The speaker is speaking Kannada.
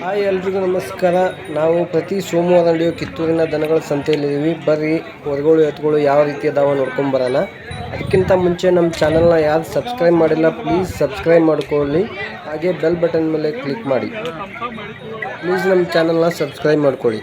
ಹಾಯ್ ಎಲ್ರಿಗೂ ನಮಸ್ಕಾರ ನಾವು ಪ್ರತಿ ಸೋಮವಾರ ನಡೆಯೋ ಕಿತ್ತೂರಿನ ದನಗಳ ಸಂತೆಯಲ್ಲಿದ್ದೀವಿ ಬರ್ರಿ ಹೊರಗಳು ಎತ್ತುಗಳು ಯಾವ ರೀತಿ ಅದಾವ ನೋಡ್ಕೊಂಬರೋಣ ಅದಕ್ಕಿಂತ ಮುಂಚೆ ನಮ್ಮ ಚಾನಲ್ನ ಯಾರು ಸಬ್ಸ್ಕ್ರೈಬ್ ಮಾಡಿಲ್ಲ ಪ್ಲೀಸ್ ಸಬ್ಸ್ಕ್ರೈಬ್ ಮಾಡಿಕೊಳ್ಳಿ ಹಾಗೆ ಬೆಲ್ ಬಟನ್ ಮೇಲೆ ಕ್ಲಿಕ್ ಮಾಡಿ ಪ್ಲೀಸ್ ನಮ್ಮ ಚಾನಲ್ನ ಸಬ್ಸ್ಕ್ರೈಬ್ ಮಾಡಿಕೊಳ್ಳಿ